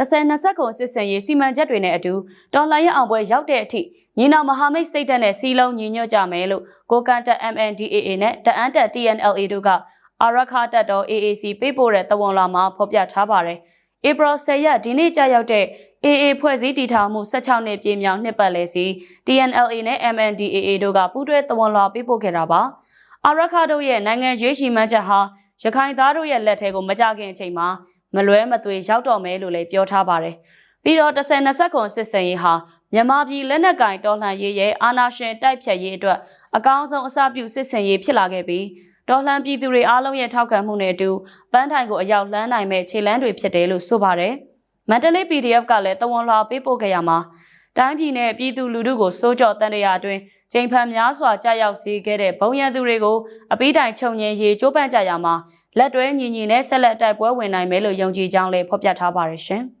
10-20ခုစစ်စင်ရေးစီမံချက်တွေနဲ့အတူတော်လှန်ရေးအောင်ပွဲရောက်တဲ့အထိညီနောင်မဟာမိတ်စိတ်ဓာတ်နဲ့စီလုံးညီညွတ်ကြမယ်လို့ကိုကန်တက် MNDAA နဲ့တအန်းတက် TNLA တို့ကအာရခတက်တော် AAC ပေးပို့တဲ့တဝန်လာမှာဖော်ပြထားပါတယ်။ April 10ရက်ဒီနေ့ကြာရောက်တဲ့ AA ဖွဲ့စည်းတည်ထောင်မှု16နှစ်ပြည့်မြောက်နှစ်ပတ်လည်စီ TNLA နဲ့ MNDAA တို့ကပူးတွဲတဝန်လာပေးပို့ခဲ့တာပါ။အာရခတို့ရဲ့နိုင်ငံရေးရှိမှန်းချက်ဟာရခိုင်သားတို့ရဲ့လက်ထဲကိုမကြခင်အချိန်မှာ မလွဲမသွေရောက်တော့မယ်လို့လည်းပြောထားပါတယ်။ပြီးတော့10-20ခုစစ်စင်ရေးဟာမြန်မာပြည်လက်နက်ကင်တော်လှန်ရေးရဲ့အာဏာရှင်တိုက်ဖြတ်ရေးအတွက်အကောင်းဆုံးအစပြုစစ်စင်ရေးဖြစ်လာခဲ့ပြီးတော်လှန်ပြည်သူတွေအားလုံးရဲ့ထောက်ခံမှုနဲ့အတူပန်းထိုင်ကိုအရောက်လှမ်းနိုင်မဲ့ခြေလမ်းတွေဖြစ်တယ်လို့ဆိုပါတယ်။မန္တလေး PDF ကလည်းတဝန်လွှာပေးပို့ခဲ့ရမှာ တိုင်းပြည်နဲ့ပြည်သူလူထုကိုစိုးကြောတန်တရာအတွင်းချိန်ဖန်များစွာကြာရောက်စေခဲ့တဲ့ဘုံရန်သူတွေကိုအပိတိုင်ချုပ်ငြိမ်းရေးကြိုးပမ်းကြရမှာလက်တွဲညီညီနဲ့ဆက်လက်တိုက်ပွဲဝင်နိုင်မယ်လို့ယုံကြည်ကြောင်းလည်းဖော်ပြထားပါတယ်ရှင်။